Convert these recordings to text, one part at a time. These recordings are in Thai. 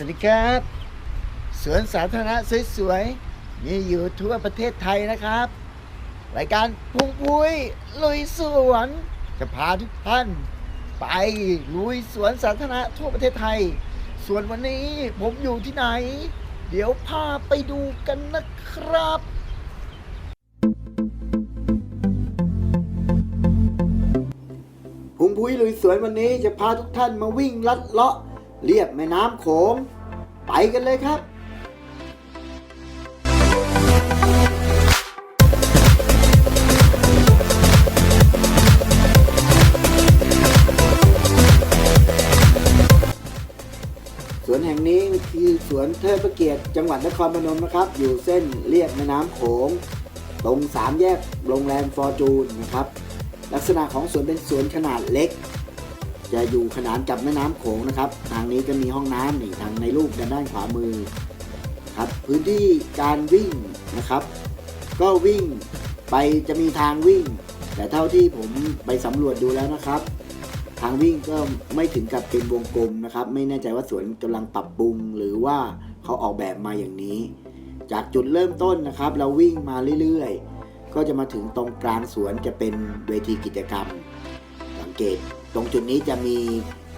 สวัสดีครับ สวนสาธารณะสวยๆมีอยู่ทั่วประเทศไทยนะครับ รายการพุ่งพุ้ยลุยสวน จะพาทุกท่าน ไปลุยสวนสาธารณะทั่วประเทศไทย ส่วนวันนี้ผมอยู่ที่ไหน เดี๋ยวพาไปดูกันนะครับพุ่งพุ้ยลุยสวนวันนี้จะพาทุกท่านมาวิ่งลัดเลาะ เรียบแม่น้ำโขง ไปกันเลยครับสวนแห่งนี้คือสวนเทิดพระเกียรติจังหวัดนครพนมนะครับ อยู่เส้นเรียบแม่น้ำโขง ตรงสามแยกโรงแรมฟอร์จูนนะครับ ลักษณะของสวนเป็นสวนขนาดเล็ก จะอยู่ขนานกับแม่น้ำโขงนะครับ ทางนี้ก็มีห้องน้ำนี่ทางในรูปด้านขวามือครับพื้นที่การวิ่งนะครับ ก็วิ่งไปจะมีทางวิ่ง แต่เท่าที่ผมไปสำรวจดูแล้วนะครับ ทางวิ่งก็ไม่ถึงกับเป็นวงกลมนะครับ ไม่แน่ใจว่าสวนกำลังปรับปรุง หรือว่าเขาออกแบบมาอย่างนี้ จากจุดเริ่มต้นนะครับ เราวิ่งมาเรื่อยๆ ก็จะมาถึงตรงกลางสวนจะเป็นเวทีกิจกรรม สังเกต ตรงจุดนี้จะมี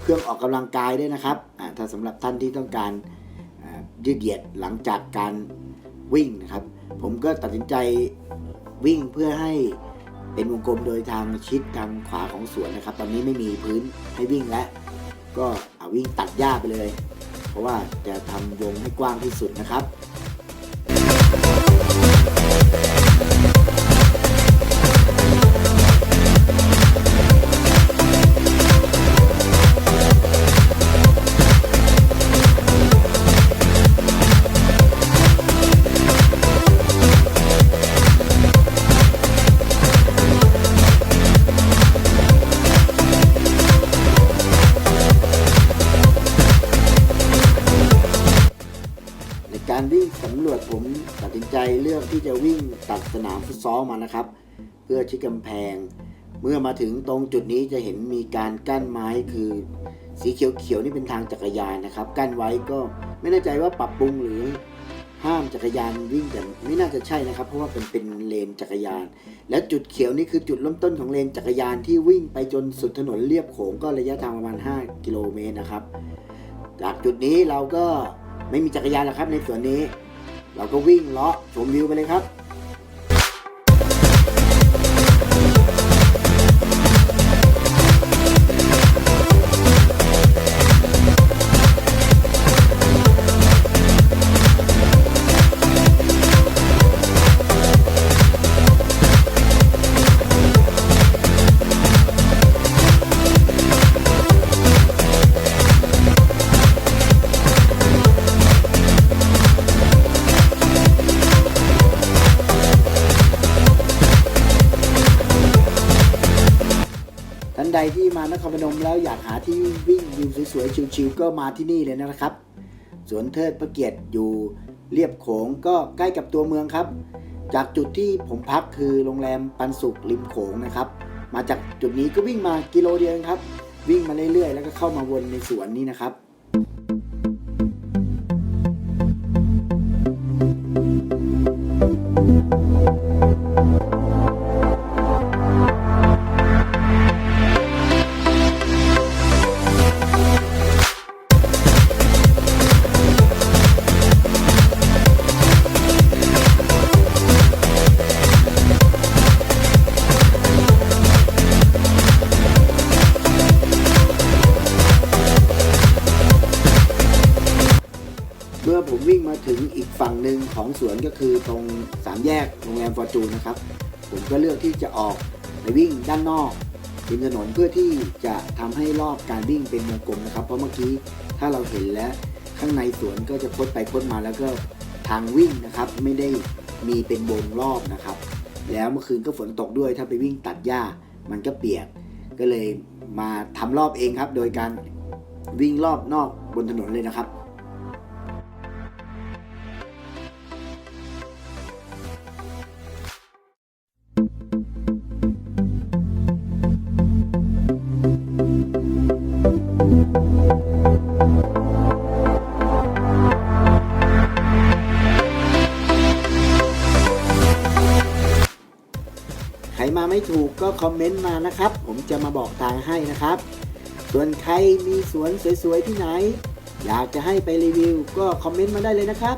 เครื่องออกกำลังกายด้วยนะครับถ้าสำหรับท่านที่ต้องการยืดเหยียดหลังจากการวิ่งนะครับ ผมก็ตัดสินใจวิ่งเพื่อให้เป็นวงกลมโดยทางชิดทางขวาของสวนนะครับ ตอนนี้ไม่มีพื้นให้วิ่งแล้วก็เอาวิ่งตัดหญ้าไปเลย เพราะว่าจะทำวงให้กว้างที่สุดนะครับ การวิ่งสำรวจผมตัดสินใจเลือกที่จะวิ่งตัดสนามฟุตซอลมานะครับ เพื่อชิดกำแพง เมื่อมาถึงตรงจุดนี้จะเห็นมีการกั้นไม้คือ สีเขียวๆนี่เป็นทางจักรยานนะครับ กั้นไว้ก็ไม่แน่ใจว่าปรับปรุงหรือห้ามจักรยานวิ่งแต่ไม่น่าจะใช่นะครับ เพราะว่าเป็นเป็นเลนจักรยาน และจุดเขียวนี่คือจุดเริ่มต้นของเลนจักรยานที่วิ่งไปจนสุดถนนเลียบโขงก็ระยะทางประมาณ 5 กิโลเมตรนะครับ จากจุดนี้เราก็ ไม่มีจักรยานแล้วครับในส่วนนี้ เราก็วิ่งเลาะชมวิวไปเลยครับ ที่มานครพนมแล้วอยากหาที่วิ่งวิวสวยๆชิวๆก็มาที่นี่เลยนะครับ สวนเทิดพระเกียรติอยู่เรียบโขงก็ใกล้กับตัวเมืองครับ จากจุดที่ผมพักคือโรงแรมปันสุขริมโขงนะครับ มาจากจุดนี้ก็วิ่งมากิโลเดียวครับ วิ่งมาเรื่อยๆ แล้วก็เข้ามาวนในสวนนี้นะครับ ฝั่งหนึ่งของสวนก็คือตรงสามแยกโรงแรมฟอร์จูนนะครับ ผมก็เลือกที่จะออกไปวิ่งด้านนอกริมถนนเพื่อที่จะทำให้รอบการวิ่งเป็นวงกลมนะครับ เพราะเมื่อกี้ถ้าเราเห็นแล้วข้างในสวนก็จะพดไปพดมาแล้วก็ทางวิ่งนะครับ ไม่ได้มีเป็นวงรอบนะครับ แล้วเมื่อคืนก็ฝนตกด้วยถ้าไปวิ่งตัดหญ้ามันก็เปียก ก็เลยมาทำรอบเองครับ โดยการวิ่งรอบนอกบนถนนเลยนะครับ ไม่ถูกก็คอมเมนต์มานะครับ ผมจะมาบอกทางให้นะครับ ส่วนใครมีสวนสวยๆที่ไหน อยากจะให้ไปรีวิว ก็คอมเมนต์มาได้เลยนะครับ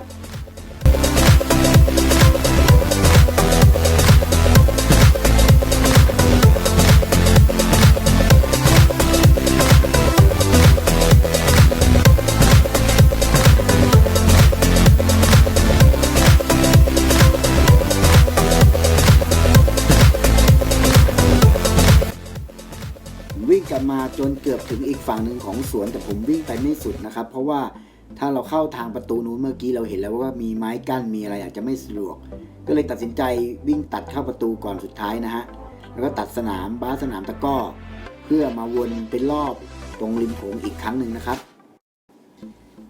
จนเกือบถึงอีกฝั่งหนึ่งของสวนแต่ผมวิ่งไปไม่สุดนะครับ เพราะว่าถ้าเราเข้าทางประตูนู้นเมื่อกี้เราเห็นแล้วว่ามีไม้กั้นมีอะไรอาจจะไม่สะดวก ก็เลยตัดสินใจวิ่งตัดเข้าประตูก่อนสุดท้ายนะฮะแล้วก็ตัดสนามบาสสนามตะก้อ เพื่อมาวนเป็นรอบตรงริมโขงอีกครั้งหนึ่งนะครับ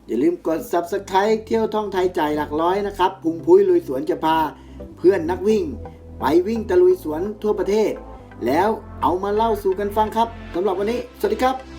อย่าลืมกด subscribe เที่ยวท่องไทยใจหลักร้อยนะครับพุงพุ้ยลุยสวนจะพา เพื่อนนักวิ่ง ไปวิ่งตะลุยสวนทั่วประเทศ แล้วเอามาเล่าสู่กันฟังครับสำหรับวันนี้ สวัสดีครับ